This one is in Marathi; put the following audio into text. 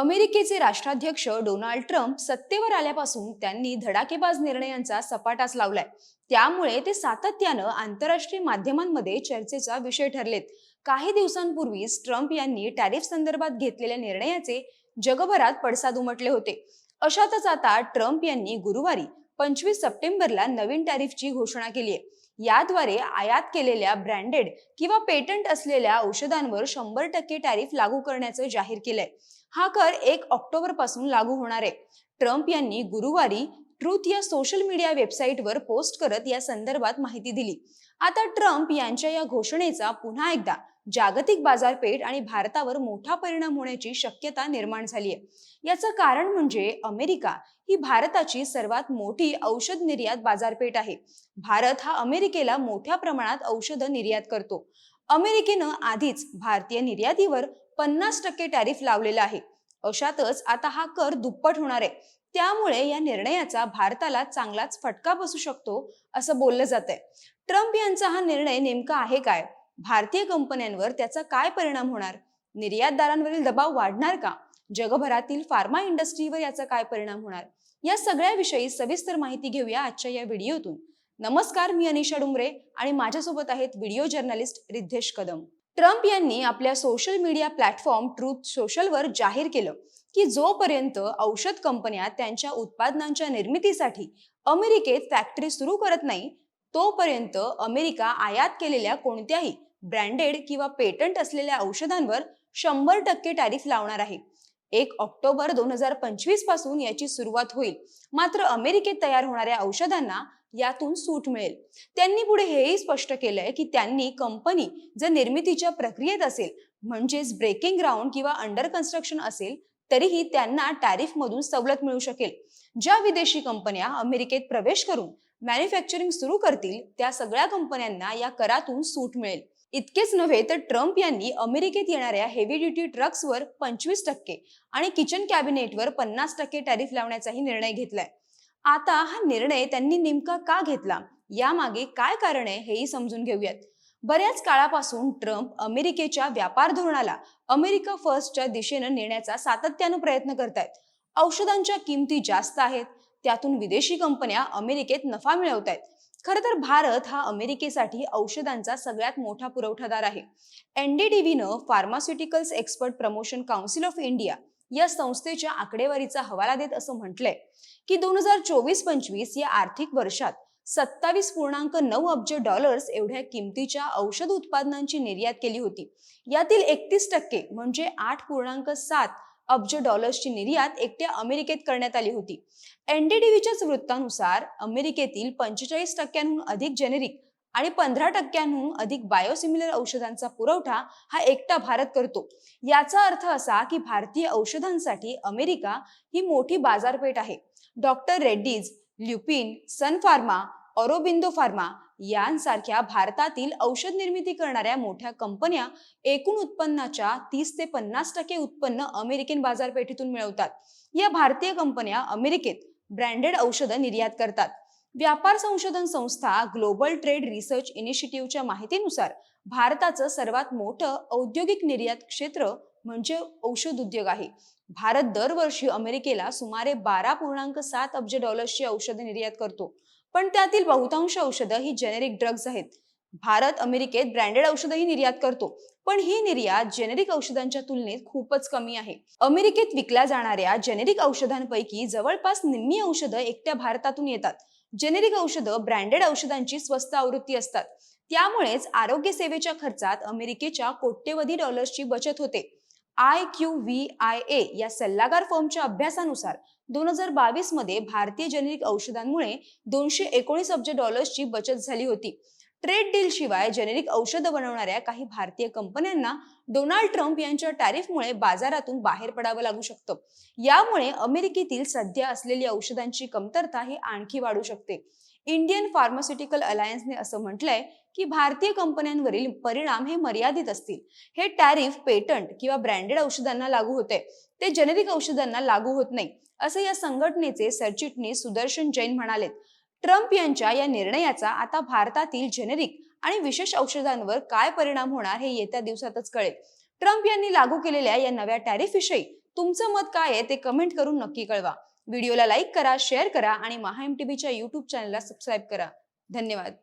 अमेरिकेचे राष्ट्राध्यक्ष डोनाल्ड ट्रम्प सत्तेवर आल्यापासून त्यांनी धडाकेबाज निर्णयांचा सपाटाच लावलाय. त्यामुळे ते सातत्यानं आंतरराष्ट्रीय माध्यमांमध्ये चर्चेचा विषय ठरलेत. काही दिवसांपूर्वीच ट्रम्प यांनी टॅरिफ संदर्भात घेतलेल्या निर्णयाचे जगभरात पडसाद उमटले होते. अशातच आता ट्रम्प यांनी गुरुवारी पंचवीस सप्टेंबरला नवीन टॅरिफची घोषणा केली आहे याद्वारे आयात केलेल्या ब्रँडेड किंवा पेटंट असलेल्या औषधांवर शंभर टक्के टॅरिफ लागू करण्याचं जाहीर केलंय. हा कर एक ऑक्टोबरपासून लागू होणार आहे. ट्रम्प यांनी गुरुवारी ट्रूथ या सोशल मीडिया वेबसाईटवर पोस्ट करत या संदर्भात माहिती दिली. आता ट्रम्प यांच्या या घोषणेचा पुन्हा एकदा जागतिक बाजारपेठ आणि भारतावर मोठा परिणाम होण्याची शक्यता निर्माण झाली आहे याचं कारण म्हणजे अमेरिका ही भारताची सर्वात मोठी औषध निर्यात बाजारपेठ आहे. भारत हा अमेरिकेला मोठ्या प्रमाणात औषधं निर्यात करतो. अमेरिकेनं आधीच भारतीय निर्यातीवर पन्नास टक्के टॅरिफ लावलेला आहे. अशातच आता हा कर दुप्पट होणार आहे. त्यामुळे या निर्णयाचा भारताला चांगलाच फटका बसू शकतो असं बोललं जात आहे ट्रम्प यांचा हा निर्णय नेमका आहे काय? भारतीय कंपन्यांवर त्याचा काय परिणाम होणार? निर्यातदारांवरील दबाव वाढणार का? जगभरातील फार्मा इंडस्ट्रीवर याचा काय परिणाम होणार? या सगळ्याविषयी सविस्तर माहिती घेऊया आजच्या या व्हिडिओतून. नमस्कार मी अनिशा डुंगरे आणि माझ्यासोबत आहेत video journalist Riddhesh Kadam. Trump यांनी आपल्या सोशल मीडिया प्लॅटफॉर्म ट्रूथ सोशलवर जाहीर केलं की जोपर्यंत औषध कंपन्या त्यांच्या उत्पादनांच्या निर्मितीसाठी अमेरिकेत फॅक्टरी सुरू करत नाही तोपर्यंत अमेरिका आयात केलेल्या कोणत्याही ब्रँडेड किंवा पेटंट असलेल्या औषधांवर शंभर टक्के टॅरिफ लावणार आहे. एक ऑक्टोबर दोन हजार पंचवीसपासून याची सुरुवात होईल. मात्र अमेरिकेत तयार होणाऱ्या औषधांना यातून सूट मिळेल. त्यांनी पुढे हेही स्पष्ट केलंय की त्यांनी कंपनी जर निर्मितीच्या प्रक्रियेत असेल म्हणजेच ब्रेकिंग ग्राउंड किंवा अंडर कन्स्ट्रक्शन असेल तरीही त्यांना टॅरिफ मधून सवलत मिळू शकेल. ज्या विदेशी कंपन्या अमेरिकेत प्रवेश करून मॅन्युफॅक्चरिंग सुरू करतील त्या सगळ्या कंपन्यांना या करातून सूट मिळेल. इतकेच नव्हे तर ट्रम्प यांनी अमेरिकेत येणाऱ्या हेवी ड्युटी ट्रक्सवर पंचवीस टक्के आणि किचन कॅबिनेटवर पन्नास टक्के टॅरिफ लावण्याचाही निर्णय घेतलाय. आता हा निर्णय त्यांनी नेमका का घेतला? यामागे काय कारण आहे हेही समजून घेऊयात. बऱ्याच काळापासून ट्रम्प अमेरिकेच्या व्यापार धोरणाला अमेरिका फर्स्टच्या दिशेनं नेण्याचा सातत्यानं प्रयत्न करतायत. औषधांच्या किमती जास्त आहेत त्यातून विदेशी कंपन्या अमेरिकेत नफा मिळवत आहेत खरं तर भारत हा अमेरिकेसाठी औषधांचा सगळ्यात मोठा पुरवठादार आहे. एनडीडीव्हीनं pharmaceuticals export promotion council of India या संस्थेच्या आकडेवारीचा हवाला देत असं म्हटलंय की दोन हजार चोवीस पंचवीस या आर्थिक वर्षात सत्तावीस पूर्णांक नऊ अब्ज डॉलर्स एवढ्या किमतीच्या औषध उत्पादनांची निर्यात केली होती. यातील एकतीस टक्के म्हणजे आठ पूर्णांक सात अब्ज डॉलर्सची निर्यात एकट्या अमेरिकेत करण्यात आली होती. एनडीटीव्हीच्याच वृत्तानुसार अमेरिकेतील पंचेचाळीस टक्क्यांहून अधिक जेनेरिक आणि पंधरा टक्क्यांहून अधिक बायोसिमिलर औषधांचा पुरवठा हा एकटा भारत करतो. याचा अर्थ असा की भारतीय औषधांसाठी अमेरिका ही मोठी बाजारपेठ आहे. डॉक्टर रेड्डीज ल्युपिन सन फार्मा ऑरोबिंदो फार्मा यांसारख्या भारतातील औषध निर्मिती करणाऱ्या मोठ्या कंपन्या एकूण उत्पन्नाच्या तीस ते पन्नास टक्के उत्पन्न अमेरिकन बाजारपेठेतून मिळवतात. या भारतीय कंपन्या अमेरिकेत ब्रँडेड औषधं निर्यात करतात. व्यापार संशोधन संस्था ग्लोबल ट्रेड रिसर्च इनिशिएटिव्हच्या माहितीनुसार भारताचं सर्वात मोठं औद्योगिक निर्यात क्षेत्र म्हणजे औषध उद्योग आहे. भारत दरवर्षी अमेरिकेला सुमारे बारा पूर्णांक सात अब्ज डॉलर्सची औषधे निर्यात करतो. पण त्यातील बहुतांश औषधं ही जेनेरिक ड्रग्ज आहेत. भारत अमेरिकेत ब्रँडेड औषधही निर्यात करतो. पण ही निर्यात जेनेरिक औषधांच्या तुलनेत खूपच कमी आहे. अमेरिकेत विकल्या जाणाऱ्या जेनेरिक औषधांपैकी जवळपास निम्मी औषधं एकट्या भारतातून येतात. जेनेरिक औषधं ब्रँडेड औषधांची स्वस्त आवृत्ती असतात. त्यामुळेच आरोग्य सेवेच्या खर्चात अमेरिकेच्या कोट्यवधी डॉलर्सची बचत होते. I Q V I A या सल्लागार फर्मच्या अभ्यासानुसार दोन हजार बावीसमध्ये भारतीय जेनेरिक औषधांमुळे दोनशे एकोणीस अब्ज डॉलर्सची बचत झाली होती. ट्रेड डील शिवाय जेनेरिक औषधं बनवणाऱ्या काही भारतीय कंपन्यांना डोनाल्ड ट्रम्प यांच्या टॅरिफमुळे बाजारातून बाहेर पडावं लागू शकतं. यामुळे अमेरिकेतील सध्या असलेली औषधांची कमतरता ही आणखी वाढू शकते. इंडियन फार्मास्युटिकल अलायन्सने असं म्हटलंय की भारतीय कंपन्यांवरील परिणाम हे मर्यादित असतील. हे टॅरिफ पेटंट किंवा ब्रँडेड औषधांना लागू होते. ते जेनेरिक औषधांना लागू होत नाही. असं या संघटनेचे सरचिटणीस सुदर्शन जैन म्हणालेत. ट्रम्प यांच्या या निर्णयाचा आता भारतातील जेनेरिक आणि विशेष औषधांवर काय परिणाम होणार हे येत्या दिवसातच कळेल. ट्रम्प यांनी लागू केलेल्या या नव्या टॅरिफ विषयी तुमचं मत काय आहे ते कमेंट करून नक्की कळवा. व्हिडिओला लाईक करा शेअर करा आणि महा एम टीव्हीच्या युट्यूब चॅनलला सबस्क्राईब करा. धन्यवाद.